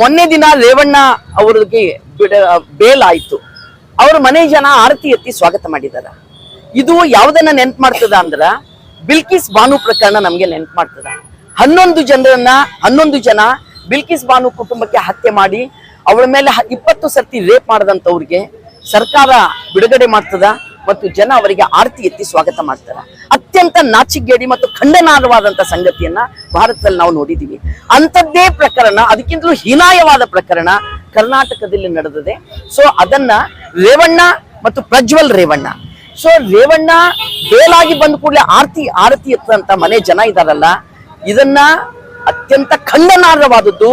ಮೊನ್ನೆ ದಿನ ರೇವಣ್ಣ ಅವ್ರಿಗೆ ಬೇಲ್ ಆಯ್ತು ಅವ್ರ ಮನೆ ಜನ ಆರತಿ ಎತ್ತಿ ಸ್ವಾಗತ ಮಾಡಿದಾರ. ಇದು ಯಾವ್ದನ್ನ ನೆನ್ಪು ಮಾಡ್ತದ ಅಂದ್ರ ಬಿಲ್ಕಿಸ್ ಬಾನು ಪ್ರಕರಣ ನಮ್ಗೆ ನೆನ್ಪು ಮಾಡ್ತದ. ಹನ್ನೊಂದು ಜನರನ್ನ, ಹನ್ನೊಂದು ಜನ ಬಿಲ್ಕಿಸ್ ಬಾನು ಕುಟುಂಬಕ್ಕೆ ಹತ್ಯೆ ಮಾಡಿ ಅವಳ ಮೇಲೆ ಇಪ್ಪತ್ತು ಸರ್ತಿ ರೇಪ್ ಮಾಡದಂತವ್ರಿಗೆ ಸರ್ಕಾರ ಬಿಡುಗಡೆ ಮಾಡ್ತದ. ಮತ್ತು ಜನ ಅವರಿಗೆ ಆರತಿ ಎತ್ತಿ ಸ್ವಾಗತ ಮಾಡ್ತಾರೆ. ಅತ್ಯಂತ ನಾಚಿಗೇಡಿ ಮತ್ತು ಖಂಡನಾರ್ಹವಾದಂತ ಸಂಗತಿಯನ್ನ ಭಾರತದಲ್ಲಿ ನಾವು ನೋಡಿದೀವಿ. ಅಂಥದ್ದೇ ಪ್ರಕರಣ, ಅದಕ್ಕಿಂತಲೂ ಹೀನಾಯವಾದ ಪ್ರಕರಣ ಕರ್ನಾಟಕದಲ್ಲಿ ನಡೆದಿದೆ. ಸೊ ಅದನ್ನ ರೇವಣ್ಣ ಮತ್ತು ಪ್ರಜ್ವಲ್ ರೇವಣ್ಣ. ಸೊ ರೇವಣ್ಣ ಬೇಲಾಗಿ ಬಂದ ಕೂಡಲೇ ಆರತಿ ಆರತಿ ಎತ್ತಂತ ಮನೆ ಜನ ಇದಾರಲ್ಲ. ಇದನ್ನ ಅತ್ಯಂತ ಖಂಡನಾರ್ಹವಾದದ್ದು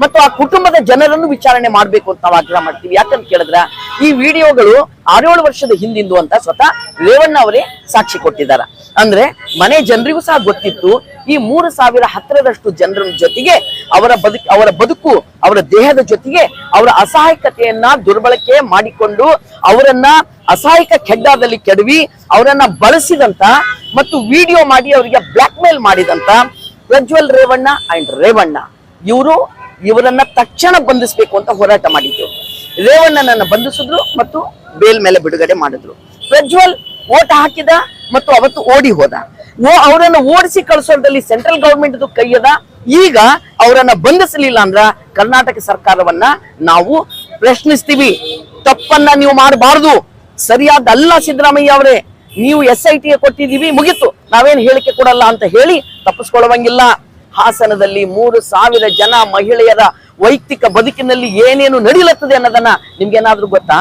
ಮತ್ತು ಆ ಕುಟುಂಬದ ಜನರನ್ನು ವಿಚಾರಣೆ ಮಾಡಬೇಕು ಅಂತ ನಾವು ಆಗ್ರಹ ಮಾಡ್ತೀವಿ. ಯಾಕಂತ ಕೇಳಿದ್ರ ಈ ವಿಡಿಯೋಗಳು ಆರೇಳು ವರ್ಷದ ಹಿಂದಿಂದು ಅಂತ ಸ್ವತಃ ರೇವಣ್ಣ ಅವರೇ ಸಾಕ್ಷಿ ಕೊಟ್ಟಿದ್ದಾರೆ. ಅಂದ್ರೆ ಮನೆ ಜನರಿಗೂ ಸಹ ಗೊತ್ತಿತ್ತು, ಈ ಮೂರು ಸಾವಿರ ಹತ್ತಿರದಷ್ಟು ಜನರ ಜೊತೆಗೆ ಅವರ ಬದುಕು ಅವರ ಬದುಕು, ಅವರ ದೇಹದ ಜೊತೆಗೆ ಅವರ ಅಸಹಾಯಕತೆಯನ್ನ ದುರ್ಬಳಕೆ ಮಾಡಿಕೊಂಡು ಅವರನ್ನ ಅಸಹಾಯಕ ಕೆಡ್ಡಾದಲ್ಲಿ ಕೆಡವಿ, ಅವರನ್ನ ಬಳಸಿದಂತ ಮತ್ತು ವಿಡಿಯೋ ಮಾಡಿ ಅವರಿಗೆ ಬ್ಲಾಕ್ ಮೇಲ್ ಮಾಡಿದಂತ ಪ್ರಜ್ವಲ್ ರೇವಣ್ಣ ಅಂಡ್ ರೇವಣ್ಣ. ಇವರು ಇವರನ್ನ ತಕ್ಷಣ ಬಂಧಿಸಬೇಕು ಅಂತ ಹೋರಾಟ ಮಾಡಿದ್ರು. ರೇವಣ್ಣನನ್ನ ಬಂಧಿಸಿದ್ರು ಮತ್ತು ಬೇಲ್ ಮೇಲೆ ಬಿಡುಗಡೆ ಮಾಡಿದ್ರು. ಪ್ರಜ್ವಲ್ ಓಟ್ ಹಾಕಿದ ಮತ್ತು ಅವತ್ತು ಓಡಿ ಹೋದ. ಅವರನ್ನು ಓಡಿಸಿ ಕಳಿಸೋದ್ರಲ್ಲಿ ಸೆಂಟ್ರಲ್ ಗವರ್ಮೆಂಟ್ ಕೈಯದ ಈಗ ಅವರನ್ನ ಬಂಧಿಸಲಿಲ್ಲ ಅಂದ್ರ ಕರ್ನಾಟಕ ಸರ್ಕಾರವನ್ನ ನಾವು ಪ್ರಶ್ನಿಸ್ತೀವಿ. ತಪ್ಪನ್ನ ನೀವು ಮಾಡಬಾರ್ದು. ಸರಿಯಾದಲ್ಲ ಸಿದ್ದರಾಮಯ್ಯ ಅವರೇ. ನೀವು ಎಸ್ ಐ ಟಿ ಕೊಟ್ಟಿದ್ದೀವಿ, ಮುಗೀತು. ನಾವೇನು ಹೇಳಿಕೆ ಕೊಡಲ್ಲ ಅಂತ ಹೇಳಿ ತಪ್ಪಿಸ್ಕೊಳ್ಳುವಂಗಿಲ್ಲ. ಹಾಸನದಲ್ಲಿ ಮೂರು ಸಾವಿರ ಜನ ಮಹಿಳೆಯರ ವೈಯಕ್ತಿಕ ಬದುಕಿನಲ್ಲಿ ಏನೇನು ನಡೀಲತ್ತದೆ ಅನ್ನೋದನ್ನ ನಿಮ್ಗೇನಾದ್ರೂ ಗೊತ್ತಾ?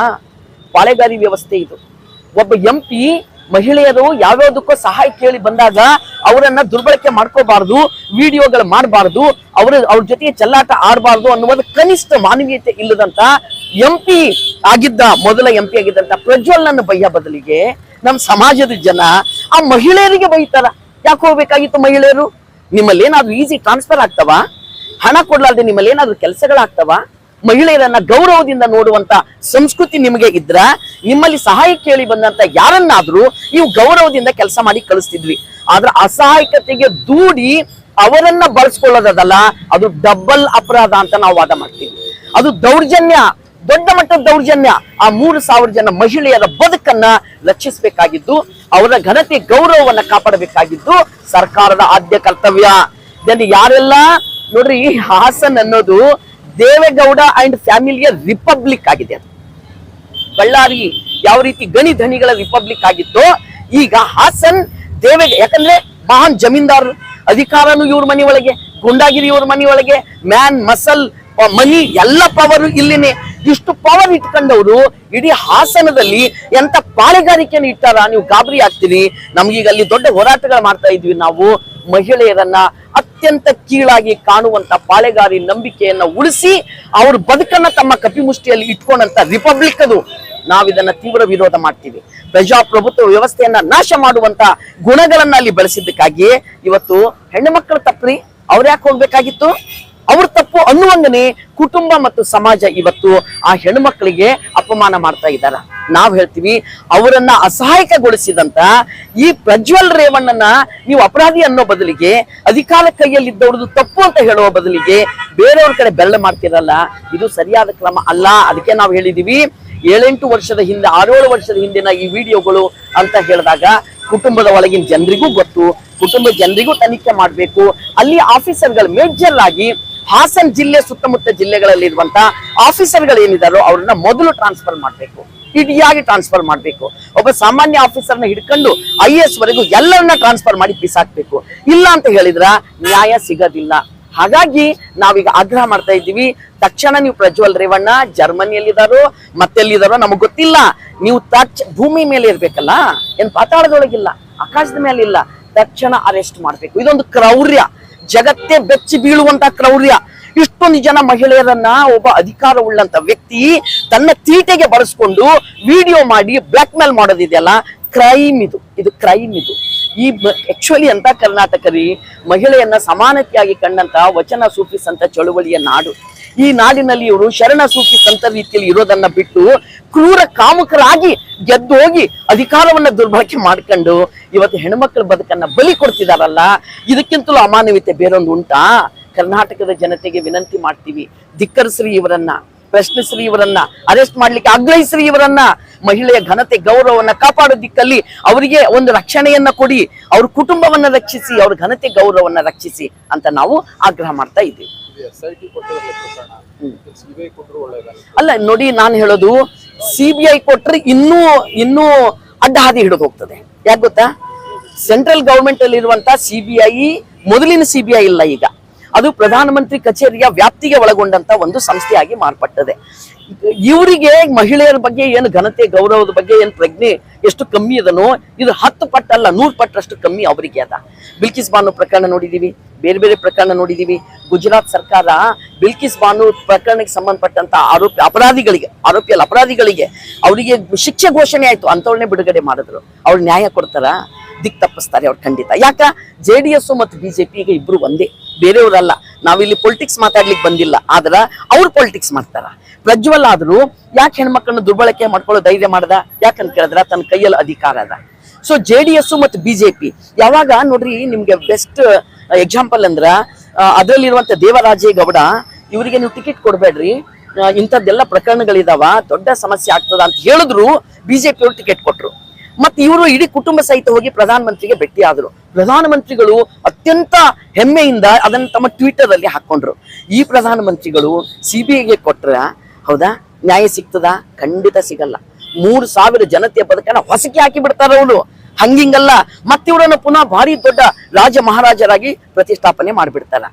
ಪಾಳೆಗಾರಿ ವ್ಯವಸ್ಥೆ ಇದು. ಒಬ್ಬ ಎಂ ಪಿ ಮಹಿಳೆಯರು ಯಾವ್ಯಾವ್ದಕ್ಕೋ ಸಹಾಯ ಕೇಳಿ ಬಂದಾಗ ಅವರನ್ನ ದುರ್ಬಳಕೆ ಮಾಡ್ಕೋಬಾರ್ದು, ವಿಡಿಯೋಗಳು ಮಾಡಬಾರ್ದು, ಅವ್ರ ಅವ್ರ ಜೊತೆಗೆ ಚೆಲ್ಲಾಟ ಆಡಬಾರ್ದು ಅನ್ನುವುದು ಕನಿಷ್ಠ ಮಾನವೀಯತೆ ಇಲ್ಲದಂತ ಎಂ ಆಗಿದ್ದ, ಮೊದಲ ಎಂ ಪಿ ಆಗಿದ್ದಂತ ಪ್ರಜ್ವಲ್ನನ್ನ ಬಯ್ಯ ಬದಲಿಗೆ ನಮ್ಮ ಸಮಾಜದ ಜನ ಆ ಮಹಿಳೆಯರಿಗೆ ಬೈತಾರ. ಯಾಕೆ ಹೋಗ್ಬೇಕಾಗಿತ್ತು ಮಹಿಳೆಯರು? ನಿಮ್ಮಲ್ಲಿ ಏನಾದ್ರು ಈಸಿ ಟ್ರಾನ್ಸ್ಫರ್ ಆಗ್ತವ? ಹಣ ಕೊಡ್ಲಾರ್ದೆ ನಿಮ್ಮಲ್ಲಿ ಏನಾದ್ರೂ ಕೆಲಸಗಳಾಗ್ತಾವ? ಮಹಿಳೆಯರನ್ನ ಗೌರವದಿಂದ ನೋಡುವಂತ ಸಂಸ್ಕೃತಿ ನಿಮಗೆ ಇದ್ರ? ನಿಮ್ಮಲ್ಲಿ ಸಹಾಯ ಕೇಳಿ ಬಂದಂತ ಯಾರನ್ನಾದ್ರೂ ನೀವು ಗೌರವದಿಂದ ಕೆಲಸ ಮಾಡಿ ಕಳಿಸ್ತಿದ್ವಿ. ಆದ್ರೆ ಅಸಹಾಯಕತೆಗೆ ದೂಡಿ ಅವರನ್ನ ಬಳಸ್ಕೊಳ್ಳೋದಲ್ಲ ಅದು ಡಬಲ್ ಅಪರಾಧ ಅಂತ ನಾವು ವಾದ ಮಾಡ್ತೀವಿ. ಅದು ದೌರ್ಜನ್ಯ. ದೊಡ್ಡ ಮಟ್ಟದ ದೌರ್ಜನ್ಯ ಆ ಮೂರು ಸಾವಿರ ಜನ ಮಹಿಳೆಯರ ಬದುಕನ್ನ ರಕ್ಷಿಸಬೇಕಾಗಿದ್ದು, ಅವರ ಘನತೆ ಗೌರವವನ್ನ ಕಾಪಾಡಬೇಕಾಗಿದ್ದು ಸರ್ಕಾರದ ಆದ್ಯ ಕರ್ತವ್ಯ. ದೆನ್ ಯಾರೆಲ್ಲ ನೋಡ್ರಿ ಹಾಸನ್ ಅನ್ನೋದು ದೇವೇಗೌಡ ಅಂಡ್ ಫ್ಯಾಮಿಲಿಯ ರಿಪಬ್ಲಿಕ್ ಆಗಿದೆ. ಬಳ್ಳಾರಿ ಯಾವ ರೀತಿ ಗಣಿ ಧನಿಗಳ ರಿಪಬ್ಲಿಕ್ ಆಗಿತ್ತೋ, ಈಗ ಹಾಸನ್ ದೇವೇಗ, ಯಾಕಂದ್ರೆ ಮಹಾನ್ ಜಮೀನ್ದಾರರು ಅಧಿಕಾರನು ಇವ್ರ ಮನೆಯೊಳಗೆ ಗುಂಡಾಗಿರಿ ಇವ್ರ ಮನೆಯೊಳಗೆ ಮ್ಯಾನ್, ಮಸಲ್ ಮನಿ, ಎಲ್ಲ ಪವರ್ ಇಲ್ಲಿನೇ ಇಷ್ಟು ಪವರ್ ಇಟ್ಕೊಂಡವರು ಇಡೀ ಹಾಸನದಲ್ಲಿ ಎಂತ ಪಾಳೆಗಾರಿಕೆಯನ್ನು ಇಟ್ಟಾರ? ನೀವು ಗಾಬರಿ ಆಗ್ತೀರಿ. ನಮ್ಗೀಗ ಅಲ್ಲಿ ದೊಡ್ಡ ಹೋರಾಟಗಳು ಮಾಡ್ತಾ ಇದ್ವಿ ನಾವು. ಮಹಿಳೆಯರನ್ನ ಅತ್ಯಂತ ಕೀಳಾಗಿ ಕಾಣುವಂತ ಪಾಳೆಗಾರಿ ನಂಬಿಕೆಯನ್ನ ಉಳಿಸಿ ಅವ್ರ ಬದುಕನ್ನ ತಮ್ಮ ಕಪಿಮುಷ್ಟಿಯಲ್ಲಿ ಇಟ್ಕೊಂಡಂತ ರಿಪಬ್ಲಿಕ್ ಅದು. ನಾವಿದನ್ನ ತೀವ್ರ ವಿರೋಧ ಮಾಡ್ತೀವಿ. ಪ್ರಜಾಪ್ರಭುತ್ವ ವ್ಯವಸ್ಥೆಯನ್ನ ನಾಶ ಮಾಡುವಂತ ಗುಣಗಳನ್ನ ಅಲ್ಲಿ ಬೆಳೆಸಿದ್ದಕ್ಕಾಗಿ ಇವತ್ತು ಹೆಣ್ಣು ಮಕ್ಕಳು ತಪ್ಪ್ರಿ ಅವ್ರ ಯಾಕೆ ಹೋಗ್ಬೇಕಾಗಿತ್ತು? ತಪ್ಪು ಅನ್ನುವಂಗನೆ ಕುಟುಂಬ ಮತ್ತು ಸಮಾಜ ಇವತ್ತು ಆ ಹೆಣ್ಮಕ್ಳಿಗೆ ಅಪಮಾನ ಮಾಡ್ತಾ ಇದ್ದಾರ. ನಾವ್ ಹೇಳ್ತೀವಿ, ಅವರನ್ನ ಅಸಹಾಯಕಗೊಳಿಸಿದಂತ ಈ ಪ್ರಜ್ವಲ್ ರೇವಣ್ಣನ ನೀವು ಅಪರಾಧಿ ಅನ್ನೋ ಬದಲಿಗೆ ಅಧಿಕಾರ ಕೈಯಲ್ಲಿದ್ದವ್ರದ್ದು ತಪ್ಪು ಅಂತ ಹೇಳುವ ಬದಲಿಗೆ ಬೇರೆಯವ್ರ ಕಡೆ ಬೆಳ್ಳ ಮಾಡ್ತಿರಲ್ಲ, ಇದು ಸರಿಯಾದ ಕ್ರಮ ಅಲ್ಲ. ಅದಕ್ಕೆ ನಾವು ಹೇಳಿದೀವಿ, ಏಳೆಂಟು ವರ್ಷದ ಹಿಂದೆ, ಆರೇಳು ವರ್ಷದ ಹಿಂದಿನ ಈ ವಿಡಿಯೋಗಳು ಅಂತ ಹೇಳಿದಾಗ ಕುಟುಂಬದ ಒಳಗಿನ ಜನರಿಗೂ ಗೊತ್ತು ಕುಟುಂಬ ಜನರಿಗೂ ತನಿಖೆ ಮಾಡಬೇಕು. ಅಲ್ಲಿ ಆಫೀಸರ್ಗಳು ಮೇಜರ್ ಆಗಿ ಹಾಸನ್ ಜಿಲ್ಲೆ ಸುತ್ತಮುತ್ತ ಜಿಲ್ಲೆಗಳಲ್ಲಿ ಇರುವಂತಹ ಆಫೀಸರ್ಗಳು ಏನಿದಾರೋ ಅವ್ರನ್ನ ಮೊದಲು ಟ್ರಾನ್ಸ್ಫರ್ ಮಾಡಬೇಕು. ಇಡಿಯಾಗಿ ಟ್ರಾನ್ಸ್ಫರ್ ಮಾಡಬೇಕು. ಒಬ್ಬ ಸಾಮಾನ್ಯ ಆಫೀಸರ್ನ ಹಿಡ್ಕೊಂಡು ಐ ಎಸ್ ವರೆಗೂ ಎಲ್ಲರನ್ನ ಟ್ರಾನ್ಸ್ಫರ್ ಮಾಡಿ ಬಿಸಾಕ್ಬೇಕು ಇಲ್ಲ ಅಂತ ಹೇಳಿದ್ರ ನ್ಯಾಯ ಸಿಗೋದಿಲ್ಲ. ಹಾಗಾಗಿ ನಾವೀಗ ಆಗ್ರಹ ಮಾಡ್ತಾ ಇದ್ದೀವಿ. ತಕ್ಷಣ ನೀವು ಪ್ರಜ್ವಲ್ ರೇವಣ್ಣ ಜರ್ಮನಿಯಲ್ಲಿದ್ದಾರೋ ಮತ್ತೆಲ್ಲಿದ್ದಾರೋ ನಮಗ್ ಗೊತ್ತಿಲ್ಲ. ನೀವು ತಕ್ಷ ಭೂಮಿ ಮೇಲೆ ಇರ್ಬೇಕಲ್ಲ? ಏನ್ ಪಾತಾಳದೊಳಗಿಲ್ಲ. ಆಕಾಶದ ಮೇಲೆ ಇಲ್ಲ. ತಕ್ಷಣ ಅರೆಸ್ಟ್ ಮಾಡ್ಬೇಕು. ಇದೊಂದು ಕ್ರೌರ್ಯ. ಜಗತ್ತೇ ಬೆಚ್ಚಿ ಬೀಳುವಂತ ಕ್ರೌರ್ಯ. ಇಷ್ಟೊಂದು ಜನ ಮಹಿಳೆಯರನ್ನ ಒಬ್ಬ ಅಧಿಕಾರ ಉಳ್ಳಂತ ವ್ಯಕ್ತಿ ತನ್ನ ತೀಟೆಗೆ ಬಳಸ್ಕೊಂಡು ವಿಡಿಯೋ ಮಾಡಿ ಬ್ಲಾಕ್ ಮೇಲ್ ಮಾಡೋದಿದೆಯಲ್ಲ, ಕ್ರೈಮ್ ಇದು. ಇದು ಕ್ರೈಮ್ ಇದು. ಈ ಆಕ್ಚುಲಿ ಅಂತ ಕರ್ನಾಟಕ ರೀ ಮಹಿಳೆಯನ್ನ ಸಮಾನತೆಯಾಗಿ ಕಂಡಂತ ವಚನ ಸೂಪಿಸಂತ ಚಳುವಳಿಯ ನಾಡು. ಈ ನಾಡಿನಲ್ಲಿ ಇವರು ಶರಣ ಸೂಫಿ ಸಂತ ರೀತಿಯಲ್ಲಿ ಇರೋದನ್ನ ಬಿಟ್ಟು ಕ್ರೂರ ಕಾಮುಕರಾಗಿ ಗೆದ್ದು ಹೋಗಿ ಅಧಿಕಾರವನ್ನ ದುರ್ಬಳಕೆ ಮಾಡ್ಕೊಂಡು ಇವತ್ತು ಹೆಣ್ಮಕ್ಳ ಬದುಕನ್ನ ಬಲಿ ಕೊಡ್ತಿದಾರಲ್ಲ, ಇದಕ್ಕಿಂತಲೂ ಅಮಾನವೀಯತೆ ಬೇರೊಂದು ಉಂಟಾ? ಕರ್ನಾಟಕದ ಜನತೆಗೆ ವಿನಂತಿ ಮಾಡ್ತೀವಿ, ಧಿಕ್ಕರಿಸ್ರಿ ಇವರನ್ನ, ಪ್ರಶ್ನಿಸ್ರಿ ಇವರನ್ನ, ಅರೆಸ್ಟ್ ಮಾಡ್ಲಿಕ್ಕೆ ಆಗ್ರಹಿಸ್ರಿ ಇವರನ್ನ. ಮಹಿಳೆಯ ಘನತೆ, ಗೌರವವನ್ನ ಕಾಪಾಡೋ ದಿಕ್ಕಲ್ಲಿ ಅವರಿಗೆ ಒಂದು ರಕ್ಷಣೆಯನ್ನ ಕೊಡಿ, ಅವ್ರ ಕುಟುಂಬವನ್ನ ರಕ್ಷಿಸಿ, ಅವ್ರ ಘನತೆ, ಗೌರವವನ್ನ ರಕ್ಷಿಸಿ ಅಂತ ನಾವು ಆಗ್ರಹ ಮಾಡ್ತಾ ಇದ್ದೀವಿ. ಐ ಅಲ್ಲ ನೋಡಿ ನಾನು ಹೇಳೋದು ಸಿಬಿಐ ಕೊಟ್ರೆ ಇನ್ನೂ ಇನ್ನೂ ಅಡ್ಡ ಹಾದಿ ಹಿಡಿದು ಹೋಗ್ತದೆ. ಯಾಕೆ ಗೊತ್ತಾ? ಸೆಂಟ್ರಲ್ ಗವರ್ಮೆಂಟ್ ಅಲ್ಲಿ ಇರುವಂತ ಸಿಬಿಐ ಮೊದಲಿನ ಸಿಬಿಐ ಇಲ್ಲ ಈಗ. ಅದು ಪ್ರಧಾನಮಂತ್ರಿ ಕಚೇರಿಯ ವ್ಯಾಪ್ತಿಗೆ ಒಳಗೊಂಡಂತ ಒಂದು ಸಂಸ್ಥೆಯಾಗಿ ಮಾರ್ಪಟ್ಟದೆ. ಇವರಿಗೆ ಮಹಿಳೆಯರ ಬಗ್ಗೆ ಏನು ಘನತೆ ಗೌರವದ ಬಗ್ಗೆ ಏನು ಪ್ರಜ್ಞೆ ಎಷ್ಟು ಕಮ್ಮಿ ಅದನೋ ಇದು ಹತ್ತು ಪಟ್ಟಲ್ಲ ನೂರು ಪಟ್ಟರಷ್ಟು ಕಮ್ಮಿ ಅವರಿಗೆ ಅದ. ಬಿಲ್ಕಿಸ್ ಬಾನು ಪ್ರಕರಣ ನೋಡಿದೀವಿ. ಬೇರೆ ಬೇರೆ ಪ್ರಕರಣ ನೋಡಿದೀವಿ. ಗುಜರಾತ್ ಸರ್ಕಾರ ಬಿಲ್ಕಿಸ್ ಬಾನು ಪ್ರಕರಣಕ್ಕೆ ಸಂಬಂಧಪಟ್ಟಂತ ಆರೋಪಿ, ಅಪರಾಧಿಗಳಿಗೆ ಆರೋಪಿ ಅಲ್ಲ ಅಪರಾಧಿಗಳಿಗೆ ಅವರಿಗೆ ಶಿಕ್ಷೆ ಘೋಷಣೆ ಆಯ್ತು. ಅಂತವ್ರನ್ನೇ ಬಿಡುಗಡೆ ಮಾಡಿದ್ರು. ಅವ್ರು ನ್ಯಾಯ ಕೊಡ್ತಾರ? ದಿಕ್ ತಪ್ಪಿಸ್ತಾರೆ ಅವ್ರು ಖಂಡಿತ. ಯಾಕ? ಜೆ ಡಿ ಎಸ್ ಮತ್ತು ಬಿಜೆಪಿ ಈಗ ಇಬ್ರು ಒಂದೇ. ಬೇರೆಯವರಲ್ಲ. ನಾವಿಲ್ಲಿ ಪೊಲಿಟಿಕ್ಸ್ ಮಾತಾಡ್ಲಿಕ್ಕೆ ಬಂದಿಲ್ಲ. ಆದ್ರ ಅವ್ರು ಪೊಲಿಟಿಕ್ಸ್ ಮಾಡ್ತಾರ? ಪ್ರಜ್ವಲ್ ಆದ್ರೂ ಯಾಕೆ ಹೆಣ್ಮಕ್ಳನ್ನ ದುರ್ಬಳಕೆ ಮಾಡ್ಕೊಳ್ಳೋ ಧೈರ್ಯ ಮಾಡ್ದ? ಯಾಕಂತ ಕೇಳಿದ್ರ ತನ್ನ ಕೈಯಲ್ಲಿ ಅಧಿಕಾರ ಅದ. ಸೊ ಜೆ ಡಿ ಎಸ್ ಮತ್ತು ಬಿಜೆಪಿ ಯಾವಾಗ ನೋಡ್ರಿ ನಿಮ್ಗೆ ಬೆಸ್ಟ್ ಎಕ್ಸಾಂಪಲ್ ಅಂದ್ರ ಅದರಲ್ಲಿರುವಂತ ದೇವರಾಜೇಗೌಡ ಇವರಿಗೆ ನೀವು ಟಿಕೆಟ್ ಕೊಡ್ಬೇಡ್ರಿ. ಇಂಥದ್ದೆಲ್ಲ ಪ್ರಕರಣಗಳಿದಾವ, ದೊಡ್ಡ ಸಮಸ್ಯೆ ಆಗ್ತದ ಅಂತ ಹೇಳಿದ್ರು ಬಿಜೆಪಿ ಅವರು ಟಿಕೆಟ್ ಕೊಟ್ರು. ಮತ್ತೆ ಇವರು ಇಡೀ ಕುಟುಂಬ ಸಹಿತ ಹೋಗಿ ಪ್ರಧಾನಮಂತ್ರಿಗೆ ಭೇಟಿ ಆದ್ರು. ಪ್ರಧಾನಮಂತ್ರಿಗಳು ಅತ್ಯಂತ ಹೆಮ್ಮೆಯಿಂದ ಅದನ್ನು ತಮ್ಮ ಟ್ವಿಟರ್ ಅಲ್ಲಿ ಹಾಕೊಂಡ್ರು. ಈ ಪ್ರಧಾನಮಂತ್ರಿಗಳು ಐಗೆ ಕೊಟ್ರ, ಹೌದಾ, ನ್ಯಾಯ ಸಿಗ್ತದ? ಖಂಡಿತ ಸಿಗಲ್ಲ. ಮೂರು ಸಾವಿರ ಜನತೆಯ ಬದುಕನ್ನ ಹೊಸಕಿ ಹಾಕಿ ಬಿಡ್ತಾರ ಅವರು. ಹಂಗಿಂಗಲ್ಲ, ಮತ್ತೆ ಇವರನ್ನು ಪುನಃ ಭಾರಿ ದೊಡ್ಡ ರಾಜ ಮಹಾರಾಜರಾಗಿ ಪ್ರತಿಷ್ಠಾಪನೆ ಮಾಡಿಬಿಡ್ತಾರ.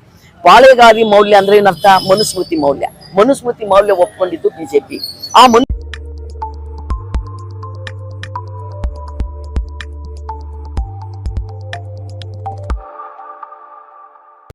ಪಾಳೆಗಾರಿ ಮೌಲ್ಯ ಅಂದ್ರೆ ಏನರ್ಥ? ಮನುಸ್ಮೃತಿ ಮೌಲ್ಯ. ಮನುಸ್ಮೃತಿ ಮೌಲ್ಯ ಒಪ್ಕೊಂಡಿದ್ದು ಬಿಜೆಪಿ. ಆ ಮನು